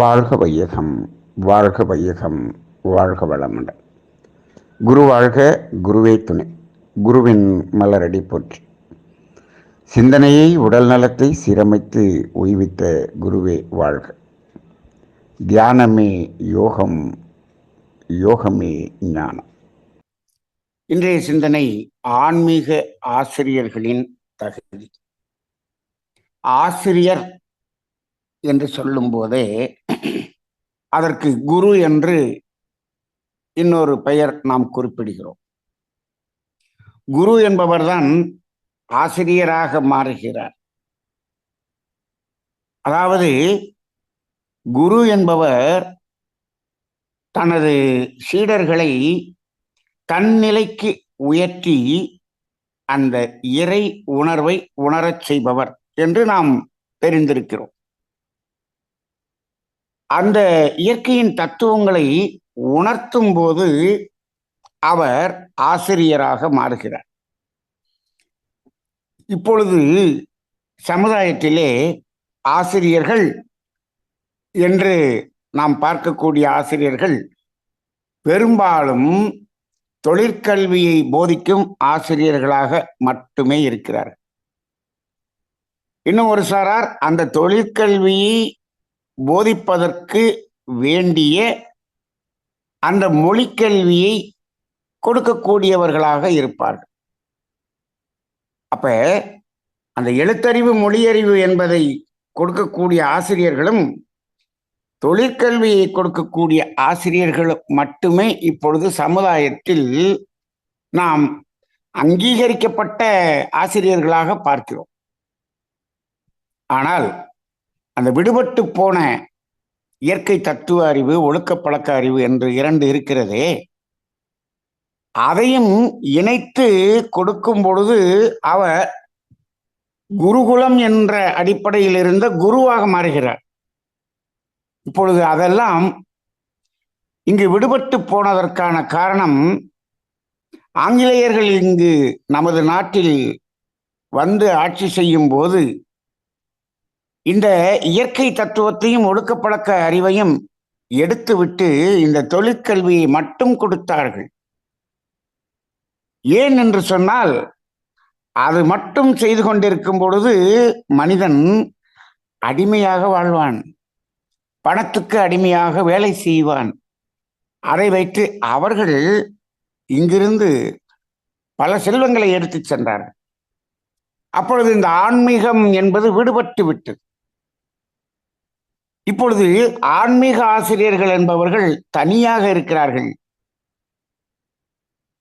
வாழ்க வையகம் வாழ்க வையகம் வாழ்க வளமுடன். குரு வாழ்க குருவே துணை. குருவின் மலரடி போற்றி. சிந்தனையை உடல் நலத்தை சீரமைத்து ஓய்வித்த குருவே வாழ்க. தியானமே யோகம் யோகமே ஞானம். இன்றைய சிந்தனை ஆன்மீக ஆசிரியர்களின் தகுதி. ஆசிரியர் என்று சொல்லும்போதே அதற்கு குரு என்று இன்னொரு பெயர் நாம் குறிப்பிடுகிறோம். குரு என்பவர்தான் ஆசிரியராக மாறுகிறார். அதாவது குரு என்பவர் தனது சீடர்களை தன்னிலைக்கு உயர்த்தி அந்த இறை உணர்வை உணரச் செய்பவர் என்று நாம் தெரிந்திருக்கிறோம். அந்த இயற்கையின் தத்துவங்களை உணர்த்தும் போது அவர் ஆசிரியராக மாறுகிறார். இப்பொழுது சமுதாயத்திலே ஆசிரியர்கள் என்று நாம் பார்க்கக்கூடிய ஆசிரியர்கள் பெரும்பாலும் தொழிற்கல்வியை போதிக்கும் ஆசிரியர்களாக மட்டுமே இருக்கிறார்கள். இன்னும் ஒரு சாரார் அந்த தொழிற்கல்வியை போதிப்பதற்கு வேண்டிய அந்த மொழிக்கல்வியை கொடுக்கக்கூடியவர்களாக இருப்பார்கள். அப்ப அந்த எழுத்தறிவு மொழியறிவு என்பதை கொடுக்கக்கூடிய ஆசிரியர்களும் தொழிற்கல்வியை கொடுக்கக்கூடிய ஆசிரியர்கள் மட்டுமே இப்பொழுது சமுதாயத்தில் நாம் அங்கீகரிக்கப்பட்ட ஆசிரியர்களாக பார்க்கிறோம். ஆனால் அந்த விடுபட்டு போன இயற்கை தத்துவ அறிவு ஒழுக்க பழக்க அறிவு என்று இரண்டு இருக்கிறதே. அதையும் இணைத்து கொடுக்கும் பொழுது அவர் குருகுலம் என்ற அடிப்படையில் இருந்த குருவாக மாறுகிறார் இப்பொழுது அதெல்லாம் இங்கு விடுபட்டு போனதற்கான காரணம் ஆங்கிலேயர்கள் இங்கு நமது நாட்டில் வந்து ஆட்சி செய்யும் போது இந்த இயற்கை தத்துவத்தையும் ஒடுக்கப்பழக்க அறிவையும் எடுத்துவிட்டு இந்த தொழிற்கல்வியை மட்டும் கொடுத்தார்கள். ஏன் என்று சொன்னால் அது மட்டும் செய்து கொண்டிருக்கும் பொழுது மனிதன் அடிமையாக வாழ்வான். பணத்துக்கு அடிமையாக வேலை செய்வான். அதை வைத்து அவர்கள் இங்கிருந்து பல செல்வங்களை எடுத்துச் சென்றார்கள். அப்பொழுது இந்த ஆன்மீகம் என்பது விடுபட்டு விட்டது. இப்பொழுது ஆன்மீக ஆசிரியர்கள் என்பவர்கள் தனியாக இருக்கிறார்கள்.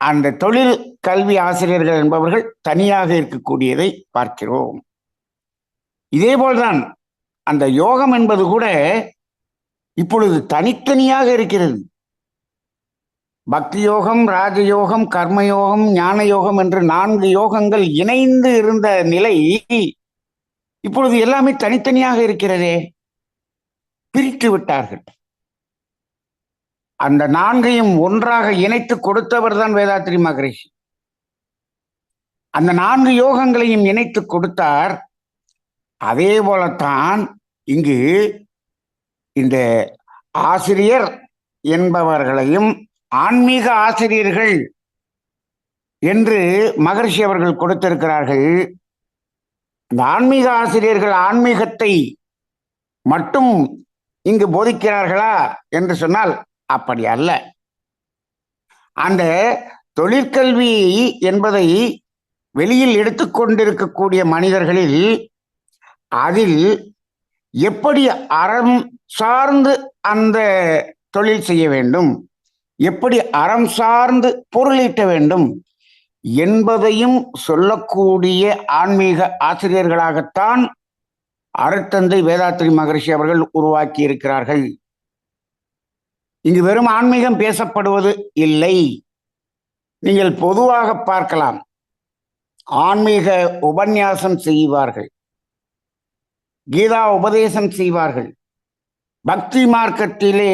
அந்த தொழில் கல்வி ஆசிரியர்கள் என்பவர்கள் தனியாக இருக்கக்கூடியதை பார்க்கிறோம். இதே போல்தான் அந்த யோகம் என்பது கூட இப்பொழுது தனித்தனியாக இருக்கிறது. பக்தி யோகம் ராஜயோகம் கர்மயோகம் ஞான யோகம் என்று நான்கு யோகங்கள் இணைந்து இருந்த நிலை இப்பொழுது எல்லாமே தனித்தனியாக இருக்கிறதே. பிரித்து விட்டார்கள். அந்த நான்கையும் ஒன்றாக இணைத்து கொடுத்தவர் தான் வேதாத்திரி மகரிஷி. அந்த நான்கு யோகங்களையும் இணைத்து கொடுத்தார். அதே போலத்தான் இங்கு இந்த ஆசிரியர் என்பவர்களையும் ஆன்மீக ஆசிரியர்கள் என்று மகர்ஷி அவர்கள் கொடுத்திருக்கிறார்கள். இந்த ஆன்மீக ஆசிரியர்கள் ஆன்மீகத்தை மட்டும் இங்கு போதிக்கிறார்களா என்று சொன்னால் அப்படி அல்ல. அந்த தொழிற்கல்வி என்பதை வெளியில் எடுத்துக்கொண்டிருக்கக்கூடிய மனிதர்களில் அதில் எப்படி அறம் சார்ந்து அந்த தொழில் செய்ய வேண்டும் எப்படி அறம் சார்ந்து பொருளீட்ட வேண்டும் என்பதையும் சொல்லக்கூடிய ஆன்மீக ஆசிரியர்களாகத்தான் அருத்தந்தை வேதாத்திரி மகரிஷி அவர்கள் உருவாக்கி இருக்கிறார்கள் இங்கு வெறும் ஆன்மீகம் பேசப்படுவது இல்லை. நீங்கள் பொதுவாக பார்க்கலாம். ஆன்மீக உபன்யாசம் செய்வார்கள். கீதா உபதேசம் செய்வார்கள். பக்தி மார்க்கத்திலே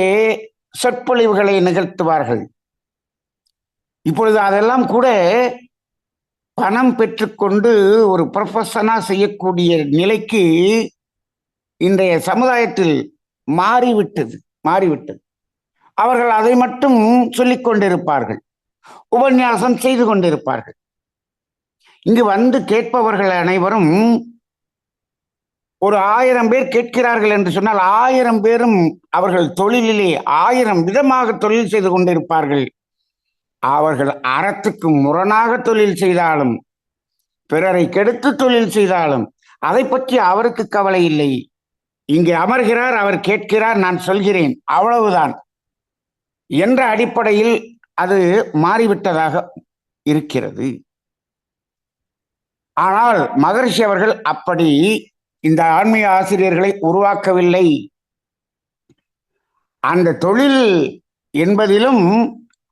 சொற்பொழிவுகளை நிகழ்த்துவார்கள். இப்பொழுது அதெல்லாம் கூட பணம் பெற்றுக்கொண்டு ஒரு ப்ரொஃபஷனாக செய்யக்கூடிய நிலைக்கு இன்றைய சமுதாயத்தில் மாறிவிட்டது மாறிவிட்டது. அவர்கள் அதை மட்டும் சொல்லிக் கொண்டிருப்பார்கள். உபன்யாசம் செய்து கொண்டிருப்பார்கள். இங்கு வந்து கேட்பவர்கள் அனைவரும் ஒரு ஆயிரம் பேர் கேட்கிறார்கள் என்று சொன்னால் ஆயிரம் பேரும் அவர்கள் தொழிலிலே ஆயிரம் விதமாக தொழில் செய்து கொண்டிருப்பார்கள். அவர்கள் அறத்துக்கு முரணாக தொழில் செய்தாலும் பிறரை கெடுத்து தொழில் செய்தாலும் அதை பற்றி அவருக்கு கவலை இல்லை. இங்கே அமர்கிறார் அவர் கேட்கிறார் நான் சொல்கிறேன் அவ்வளவுதான். என்ற அடிப்படையில் அது மாறிவிட்டதாக இருக்கிறது. ஆனால் மகரிஷி அவர்கள் அப்படி இந்த ஆன்மீக ஆசிரியர்களை உருவாக்கவில்லை. அந்த தொழில் என்பதிலும்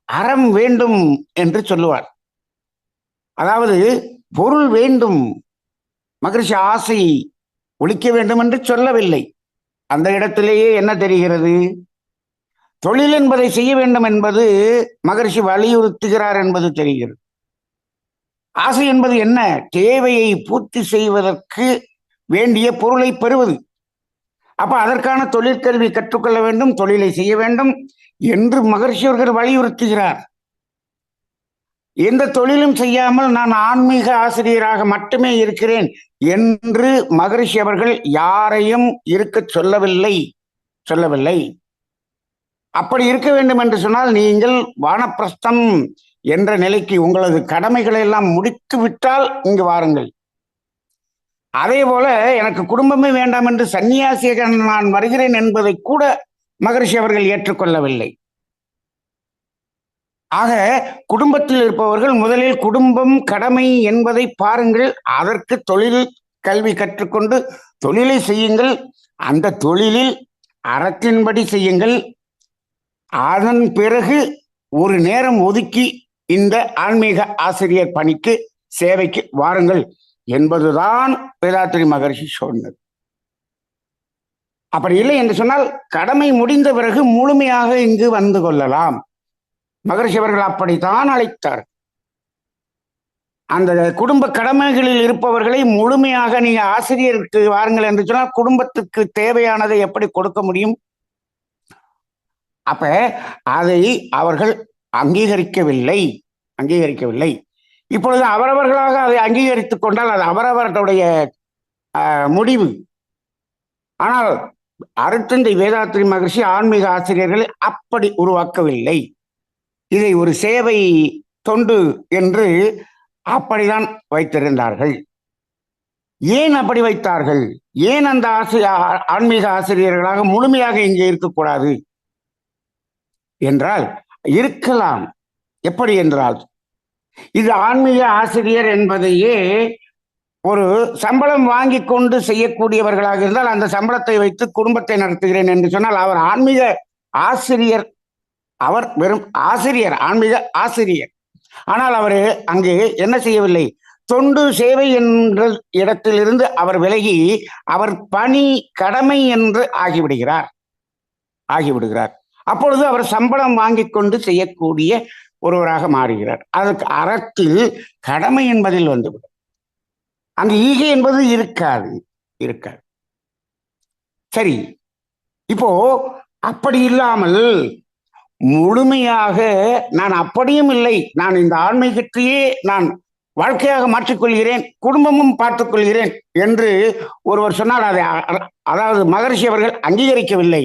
அறம் வேண்டும் என்று சொல்லுவார். அதாவது பொருள் வேண்டும் மகிழ்ச்சி ஆசை ஒழிக்க வேண்டும் என்று சொல்லவில்லை. அந்த இடத்திலேயே என்ன தெரிகிறது? தொழில் என்பதை செய்ய வேண்டும் என்பது மகிழ்ச்சி வலியுறுத்துகிறார் என்பது தெரிகிறது. ஆசை என்பது என்ன? தேவையை பூர்த்தி செய்வதற்கு வேண்டிய பொருளை பெறுவது. அப்ப அதற்கான தொழிற்கல்வி கற்றுக்கொள்ள வேண்டும் தொழிலை செய்ய வேண்டும். என்று மகர்ஷி அவர்கள் வலியுறுத்துகிறார். எந்த தொழிலும் செய்யாமல் நான் ஆன்மீக ஆசிரியராக மட்டுமே இருக்கிறேன் என்று மகரிஷி அவர்கள் யாரையும் இருக்க சொல்லவில்லை சொல்லவில்லை. அப்படி இருக்க வேண்டும் என்று சொன்னால் நீங்கள் வானப்பிரஸ்தம் என்ற நிலைக்கு உங்களது கடமைகளை எல்லாம் முடித்து விட்டால் இங்கு வாருங்கள். அதே போல எனக்கு குடும்பமே வேண்டாம் என்று சன்னியாசியாக நான் வருகிறேன் என்பதை கூட மகரிஷி அவர்கள் ஏற்றுக்கொள்ளவில்லை. ஆக குடும்பத்தில் இருப்பவர்கள் முதலில் குடும்பம் கடமை என்பதை பாருங்கள் அதற்கு தொழில் கல்வி கற்றுக்கொண்டு தொழிலை செய்யுங்கள் அந்த தொழிலில் அறத்தின்படி செய்யுங்கள். அதன் பிறகு ஒரு நேரம் ஒதுக்கி இந்த ஆன்மீக ஆசிரியர் பணிக்கு சேவைக்கு வாருங்கள் என்பதுதான் வேதாத்திரி மகர்ஷி சொன்னது. அப்படி இல்லை என்று சொன்னால் கடமை முடிந்த பிறகு முழுமையாக இங்கு வந்து கொள்ளலாம். மகர்ஷி அவர்கள் அப்படித்தான் அழைத்தார். அந்த குடும்ப கடமைகளில் இருப்பவர்களை முழுமையாக நீங்க ஆசிரியருக்கு வாருங்கள் என்று சொன்னால் குடும்பத்துக்கு தேவையானதை எப்படி கொடுக்க முடியும்? அப்ப அதை அவர்கள் அங்கீகரிக்கவில்லை. அங்கீகரிக்கவில்லை. இப்பொழுது அவரவர்களாக அதை அங்கீகரித்துக் கொண்டால் அது அவரவர்களுடைய முடிவு. ஆனால் அருத்தந்தை வேதாத்திரி மகர்ஷி ஆன்மீக ஆசிரியர்களை அப்படி உருவாக்கவில்லை. இதை ஒரு சேவை தொண்டு என்று அப்படிதான் வைத்திருந்தார்கள். ஏன் அப்படி வைத்தார்கள்? ஏன் அந்த ஆசி ஆ- ஆன்மீக ஆசிரியர்களாக முழுமையாக இங்கே இருக்கக்கூடாது? என்றால் இருக்கலாம். எப்படி என்றால் இது ஆன்மீக ஆசிரியர் என்பதையே ஒரு சம்பளம் வாங்கி கொண்டு செய்யக்கூடியவர்களாக இருந்தால் அந்த சம்பளத்தை வைத்து குடும்பத்தை நடத்துகிறேன் என்று சொன்னால் அவர் ஆன்மீக ஆசிரியர். அவர் வெறும் ஆசிரியர் ஆன்மீக ஆசிரியர். ஆனால் அவர் அங்கு என்ன செய்யவில்லை? தொண்டு சேவை என்ற இடத்திலிருந்து அவர் விலகி அவர் பணி கடமை என்று ஆகிவிடுகிறார். ஆகிவிடுகிறார். அப்பொழுது அவர் சம்பளம் வாங்கி கொண்டு செய்யக்கூடிய ஒருவராக மாறுகிறார். அதற்கு அறத்தில் கடமை என்பதில் வந்துவிடும். அங்கு ஈகை என்பது இருக்காது இருக்காது. சரி இப்போ அப்படி இல்லாமல் முழுமையாக நான் அப்படியும் இல்லை நான் இந்த ஆன்மீகத்தையே நான் வாழ்க்கையாக மாற்றிக்கொள்கிறேன் குடும்பமும் பார்த்துக்கொள்கிறேன் என்று ஒருவர் சொன்னால் அதை அதாவது மகரிஷி அவர்கள் அங்கீகரிக்கவில்லை.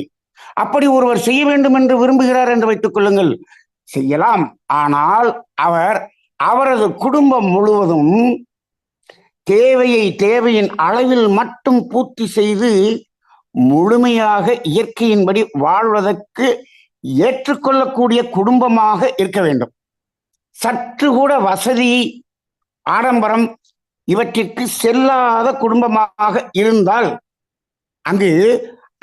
அப்படி ஒருவர் செய்ய வேண்டும் என்று விரும்புகிறார் என்று வைத்துக் கொள்ளுங்கள். செய்யலாம். ஆனால் அவர் அவரது குடும்பம் முழுவதும் தேவையை தேவையின் அளவில் மட்டும் பூர்த்தி செய்து முழுமையாக இயற்கையின்படி வாழ்வதற்கு ஏற்றுக்கொள்ளக்கூடிய குடும்பமாக இருக்க வேண்டும். சற்று கூட வசதி ஆடம்பரம் இவற்றிற்கு செல்லாத குடும்பமாக இருந்தால் அங்கு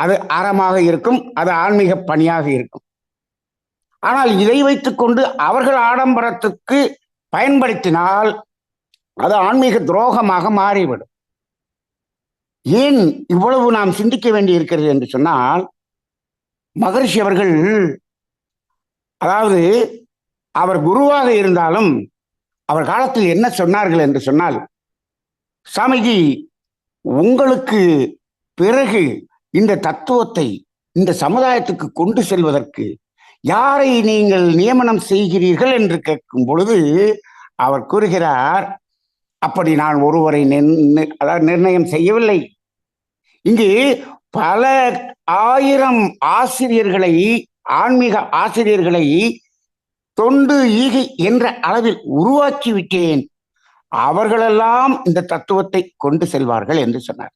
அது அறமாக இருக்கும் அது ஆன்மீக பணியாக இருக்கும். ஆனால் இதை வைத்துக்கொண்டு அவர்கள் ஆடம்பரத்துக்கு பயன்படுத்தினால் அது ஆன்மீக துரோகமாக மாறிவிடும். ஏன் இவ்வளவு நாம் சிந்திக்க வேண்டி இருக்கிறது என்று சொன்னால் மகரிஷி அவர்கள் அதாவது அவர் குருவாக இருந்தாலும் அவர் காலத்தில் என்ன சொன்னார்கள் என்று சொன்னால் சாமிஜி உங்களுக்கு பிறகு இந்த தத்துவத்தை இந்த சமுதாயத்துக்கு கொண்டு செல்வதற்கு யாரை நீங்கள் நியமனம் செய்கிறீர்கள்? என்று கேட்கும் பொழுது அவர் கூறுகிறார் அப்படி நான் ஒருவரை நிர்ண- அதாவது நிர்ணயம் செய்யவில்லை. இங்கு பல ஆயிரம் ஆசிரியர்களை ஆன்மீக ஆசிரியர்களை தொண்டு ஈகை என்ற அளவில் உருவாக்கி விட்டேன் அவர்களெல்லாம் இந்த தத்துவத்தை கொண்டு செல்வார்கள் என்று சொன்னார்.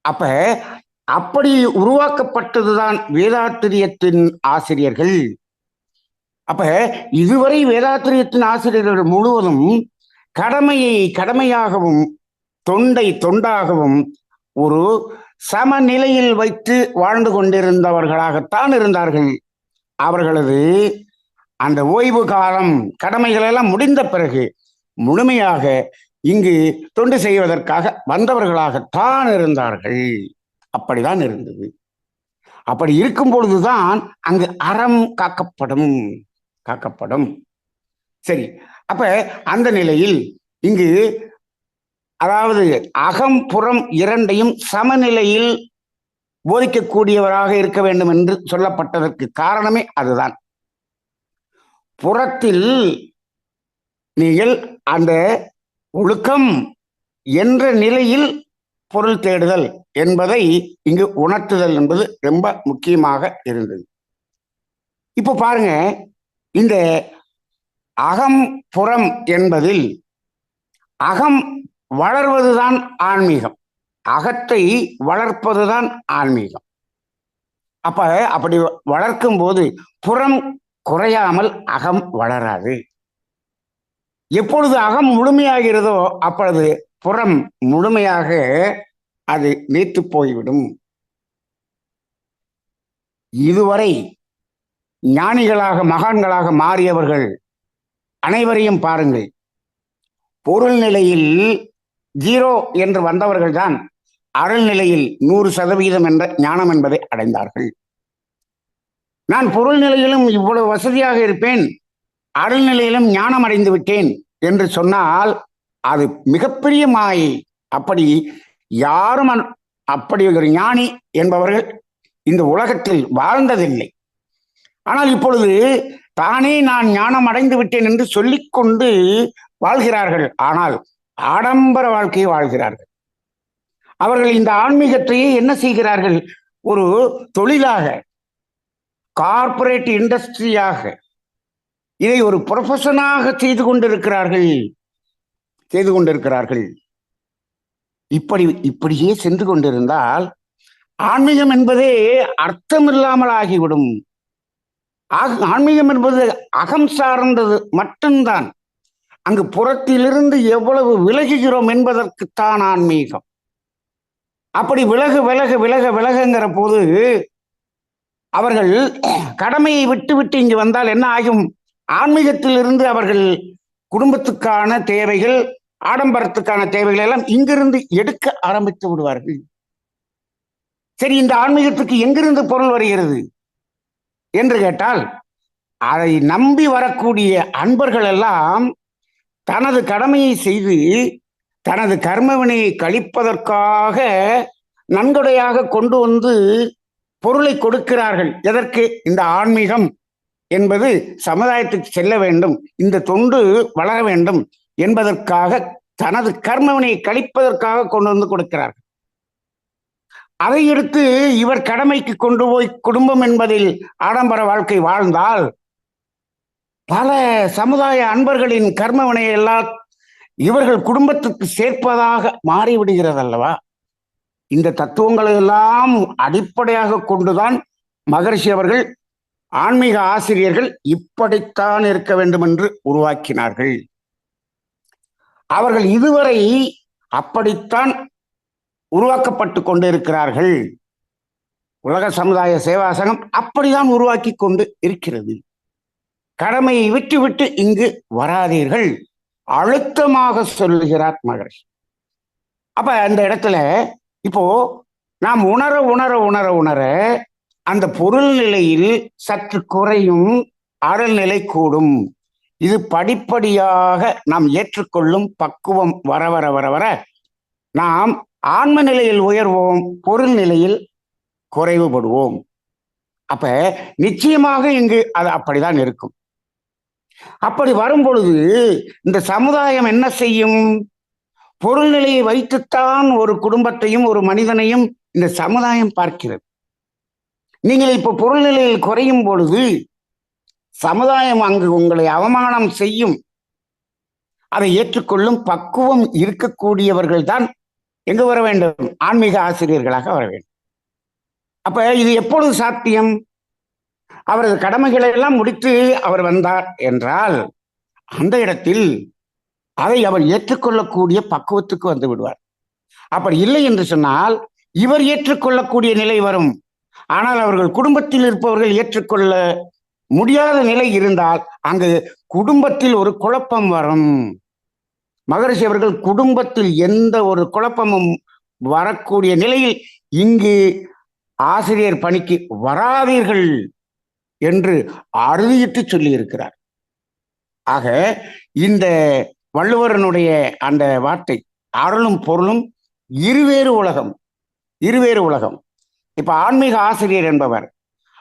அப்ப அப்படி உருவாக்கப்பட்டதுதான் வேதாத்திரியத்தின் ஆசிரியர்கள். அப்ப இதுவரை வேதாத்திரியத்தின் ஆசிரியர்கள் முழுவதும் கடமையை கடமையாகவும் தொண்டை தொண்டாகவும் ஒரு சமநிலையில் வைத்து வாழ்ந்து கொண்டிருந்தவர்களாகத்தான் இருந்தார்கள். அவர்களது அந்த ஓய்வு காலம் கடமைகள் எல்லாம் முடிந்த பிறகு முழுமையாக இங்கு தொண்டு செய்வதற்காக வந்தவர்களாகத்தான் இருந்தார்கள். அப்படிதான் இருந்தது. அப்படி இருக்கும் பொழுதுதான் அங்கு அறம் காக்கப்படும். காக்கப்படும். சரி அப்ப அந்த நிலையில் இங்கு அதாவது அகம் புறம் இரண்டையும் சமநிலையில் போதிக்கக்கூடியவராக இருக்க வேண்டும் என்று சொல்லப்பட்டதற்கு காரணமே அதுதான். புறத்தில் நீங்கள் அந்த ஒழுக்கம் என்ற நிலையில் பொருள் தேடுதல் என்பதை இங்கு உணர்த்துதல் என்பது ரொம்ப முக்கியமாக இருந்தது. இப்போ பாருங்க இந்த அகம் புறம் என்பதில் அகம் வளர்வதுதான் ஆன்மீகம். அகத்தை வளர்ப்பதுதான் ஆன்மீகம். அப்ப அப்படி வளர்க்கும் போது புறம் குறையாமல் அகம் வளராது. எப்பொழுது அகம் முழுமையாகிறதோ அப்பொழுது புறம் முழுமையாக அது நீத்து போய்விடும். இதுவரை ஞானிகளாக மகான்களாக மாறியவர்கள் அனைவரையும் பாருங்கள். பொருள் நிலையில் ஜீரோ என்று வந்தவர்கள் தான் அருள் நிலையில் நூறு சதவீதம் என்ற ஞானம் என்பதை அடைந்தார்கள். நான் பொருள் நிலையிலும் இவ்வளவு வசதியாக இருப்பேன். அருள் நிலையிலும் ஞானம் அடைந்து விட்டேன் என்று சொன்னால் அது மிகப்பெரிய மாயை. அப்படி யாரும் அப்படி ஒரு ஞானி என்பவர்கள் இந்த உலகத்தில் வாழ்ந்ததில்லை. ஆனால் இப்பொழுது தானே நான் ஞானம் அடைந்து விட்டேன் என்று சொல்லிக்கொண்டு வாழ்கிறார்கள். ஆனால் ஆடம்பர வாழ்க்கையை வாழ்கிறார்கள். அவர்கள் இந்த ஆன்மீகத்தையே என்ன செய்கிறார்கள்? ஒரு தொழிலாக கார்ப்பரேட் இண்டஸ்ட்ரியாக இதை ஒரு ப்ரொஃபஷனாக செய்து கொண்டிருக்கிறார்கள். செய்து கொண்டிருக்கிறார்கள். இப்படி இப்படியே சென்று கொண்டிருந்தால் ஆன்மீகம் என்பதே அர்த்தமில்லாமல் ஆகிவிடும் ஆன்மீகம் என்பது அகம் சார்ந்தது மட்டும்தான். அங்கு புறத்திலிருந்து எவ்வளவு விலகுகிறோம் என்பதற்குத்தான் ஆன்மீகம். அப்படி விலகு விலக விலக விலகுங்கிற போது அவர்கள் கடமையை விட்டு விட்டு இங்கு வந்தால் என்ன ஆகும்? ஆன்மீகத்திலிருந்து அவர்கள் குடும்பத்துக்கான தேவைகள் ஆடம்பரத்துக்கான தேவைகள் எல்லாம் இங்கிருந்து எடுக்க ஆரம்பித்து விடுவார்கள். சரி இந்த ஆன்மீகத்துக்கு எங்கிருந்து பொருள் வருகிறது? என்று கேட்டால் அதை நம்பி வரக்கூடிய அன்பர்கள் எல்லாம் தனது கடமையை செய்து தனது கர்மவினையை கழிப்பதற்காக நன்கொடையாக கொண்டு வந்து பொருளை கொடுக்கிறார்கள். எதற்கு? இந்த ஆன்மீகம் என்பது சமுதாயத்துக்கு செல்ல வேண்டும் இந்த தொண்டு வளர வேண்டும் என்பதற்காக தனது கர்மவினையை கழிப்பதற்காக கொண்டு வந்து கொடுக்கிறார்கள். அதை எடுத்து இவர் கடமைக்கு கொண்டு போய் குடும்பம் என்பதில் ஆடம்பர வாழ்க்கை வாழ்ந்தால் பல சமுதாய அன்பர்களின் கர்மவினை எல்லாம் இவர்கள் குடும்பத்துக்கு சேர்ப்பதாக மாறிவிடுகிறது அல்லவா இந்த தத்துவங்களை எல்லாம் அடிப்படையாக கொண்டுதான் மகரிஷி அவர்கள் ஆன்மீக ஆசிரியர்கள் இப்படித்தான் இருக்க வேண்டும் என்று உருவாக்கினார்கள். அவர்கள் இதுவரை அப்படித்தான் உருவாக்கப்பட்டு கொண்டிருக்கிறார்கள். உலக சமுதாய சேவா சங்கம் அப்படிதான் உருவாக்கி கொண்டு இருக்கிறது. கடமையை விட்டு விட்டு இங்கு வராதீர்கள். அழுத்தமாக சொல்லுகிறார் மகரிஷி. அப்ப அந்த இடத்துல இப்போ நாம் உணர உணர உணர உணர அந்த பொருள் நிலையில் சற்று குறையும் அறல் நிலை கூடும். இது படிப்படியாக நாம் ஏற்றுக்கொள்ளும் பக்குவம் வர வர வர வர நாம் ஆன்ம நிலையில் உயர்வோம் பொருள் நிலையில் குறைவுபடுவோம். அப்ப நிச்சயமாக இங்கு அது அப்படிதான் இருக்கும். அப்படி வரும் பொழுது இந்த சமுதாயம் என்ன செய்யும்? பொருள் நிலையை வைத்துத்தான் ஒரு குடும்பத்தையும் ஒரு மனிதனையும் இந்த சமுதாயம் பார்க்கிறது. நீங்கள் இப்ப பொருள்நிலையில் குறையும் பொழுது சமுதாயம் அங்கு உங்களை அவமானம் செய்யும். அதை ஏற்றுக்கொள்ளும் பக்குவம் இருக்கக்கூடியவர்கள் தான் எங்கு வர வேண்டும்? ஆன்மீக ஆசிரியர்களாக வர வேண்டும். அப்ப இது எப்பொழுது சாத்தியம்? அவரது கடமைகளை எல்லாம் முடித்து அவர் வந்தார் என்றால் அந்த இடத்தில் அதை அவர் ஏற்றுக்கொள்ளக்கூடிய பக்குவத்துக்கு வந்து விடுவார். அப்படி இல்லை என்று சொன்னால் இவர் ஏற்றுக்கொள்ளக்கூடிய நிலை வரும். ஆனால் அவர்கள் குடும்பத்தில் இருப்பவர்கள் ஏற்றுக்கொள்ள முடியாத நிலை இருந்தால் அங்கு குடும்பத்தில் ஒரு குழப்பம் வரும். மகரிஷி அவர்கள் குடும்பத்தில் எந்த ஒரு குழப்பமும் வரக்கூடிய நிலையில் இங்கு ஆசிரியர் பணிக்கு வராதீர்கள் என்று அறுதியிட்டு சொல்லியிருக்கிறார். ஆக இந்த வள்ளுவரனுடைய அந்த வார்த்தை அருளும் பொருளும் இருவேறு உலகம் இருவேறு உலகம். இப்ப ஆன்மீக ஆசிரியர் என்பவர்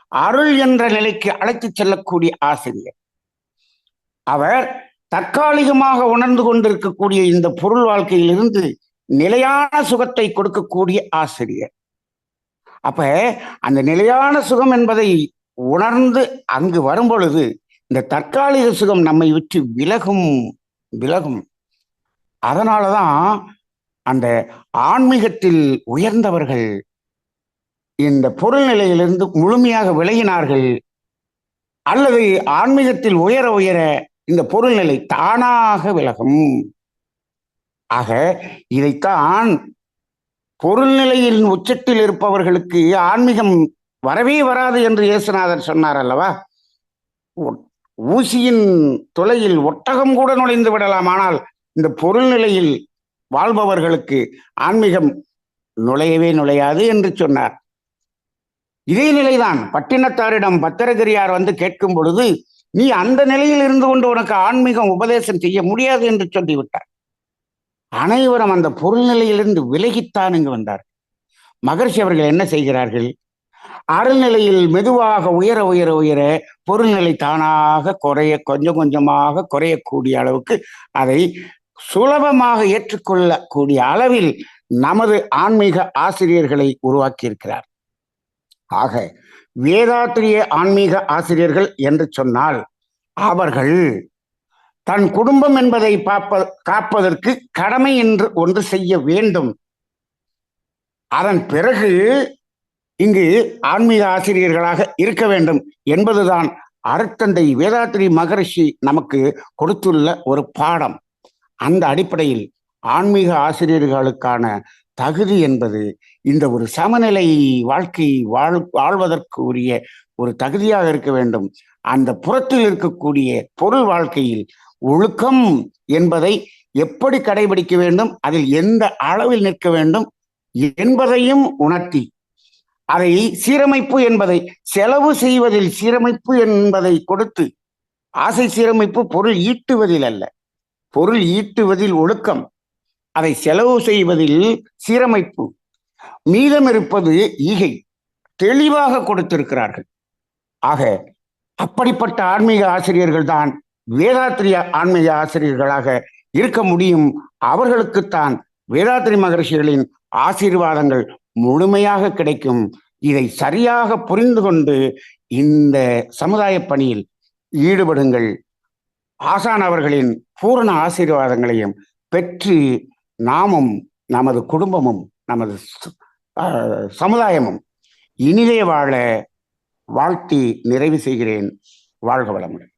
அருள் என்ற நிலைக்கு அழைத்து செல்லக்கூடிய ஆசிரியர். அவர் தற்காலிகமாக உணர்ந்து கொண்டிருக்கக்கூடிய இந்த பொருள் வாழ்க்கையிலிருந்து நிலையான சுகத்தை கொடுக்கக்கூடிய ஆசிரியர். அப்ப அந்த நிலையான சுகம் என்பதை உணர்ந்து அங்கு வரும் பொழுது இந்த தற்காலிக சுகம் நம்மை விட்டு விலகும் விலகும். அதனாலதான் அந்த ஆன்மீகத்தில் உயர்ந்தவர்கள் இந்த பொருள் நிலையிலிருந்து முழுமையாக விலகினார்கள். அல்லது ஆன்மீகத்தில் உயர உயர இந்த பொருள் நிலை தானாக விலகும். ஆக இதைத்தான் பொருள்நிலையின் உச்சத்தில் இருப்பவர்களுக்கு ஆன்மீகம் வரவே வராது என்று இயேசுநாதர் சொன்னார் அல்லவா? ஊசியின் துளையில் ஒட்டகம் கூட நுழைந்து விடலாம். ஆனால் இந்த பொருள் நிலையில் வாழ்பவர்களுக்கு ஆன்மீகம் நுழையவே நுழையாது என்று சொன்னார். இதே நிலைதான் பட்டினத்தாரிடம் பத்திரகிரியார் வந்து கேட்கும் பொழுது நீ அந்த நிலையில் இருந்து கொண்டு உனக்கு ஆன்மீகம் உபதேசம் செய்ய முடியாது என்று சொல்லிவிட்டார். அனைவரும் அந்த பொருள் நிலையிலிருந்து விலகித்தான் இங்கு வந்தார் மகர்ஷி அவர்கள் என்ன செய்கிறார்கள்? அருள்நிலையில் மெதுவாக உயர உயர உயர பொருள்நிலை தானாக குறைய கொஞ்சம் கொஞ்சமாக குறையக்கூடிய அளவுக்கு அதை சுலபமாக ஏற்றுக்கொள்ளக்கூடிய அளவில் நமது ஆன்மீக ஆசிரியர்களை உருவாக்கி இருக்கிறார் ஆக வேதாத்திரிய ஆன்மீக ஆசிரியர்கள் என்று சொன்னால் அவர்கள் தன் குடும்பம் என்பதை பார்ப்ப காப்பதற்கு கடமை என்று ஒன்று செய்ய வேண்டும். அதன் பிறகு இங்கு ஆன்மீக ஆசிரியர்களாக இருக்க வேண்டும் என்பதுதான் அருத்தந்தை வேதாத்திரி மகரிஷி நமக்கு கொடுத்துள்ள ஒரு பாடம். அந்த அடிப்படையில் ஆன்மீக ஆசிரியர்களுக்கான தகுதி என்பது இந்த ஒரு சமநிலை வாழ்க்கை வாழ் வாழ்வதற்கு உரிய ஒரு தகுதியாக இருக்க வேண்டும். அந்த புறத்தில் இருக்கக்கூடிய பொருள் வாழ்க்கையில் ஒழுக்கம் என்பதை எப்படி கடைபிடிக்க வேண்டும்? அதில் எந்த அளவில் நிற்க வேண்டும்? என்பதையும் உணர்த்தி. அதை சீரமைப்பு என்பதை செலவு செய்வதில் சீரமைப்பு என்பதை கொடுத்து ஆசை சீரமைப்பு பொருள் ஈட்டுவதில் அல்ல. பொருள் ஈட்டுவதில் ஒழுக்கம். அதை செலவு செய்வதில் சீரமைப்பு. மீதம் இருப்பது ஈகை. தெளிவாக கொடுத்திருக்கிறார்கள். ஆக அப்படிப்பட்ட ஆன்மீக ஆசிரியர்கள் தான் வேதாத்திரிய ஆன்மீக ஆசிரியர்களாக இருக்க முடியும். அவர்களுக்குத்தான் வேதாத்திரி மகரிஷிகளின் ஆசீர்வாதங்கள் முழுமையாக கிடைக்கும். இதை சரியாக புரிந்து கொண்டு இந்த சமுதாய பணியில் ஈடுபடுங்கள். ஆசான் அவர்களின் பூரண ஆசீர்வாதங்களையும் பெற்று நாமும் நமது குடும்பமும் நமது சமுதாயமும் இனிதே வாழ வாழ்த்தி நிறைவு செய்கிறேன். வாழ்க வளமுடன்.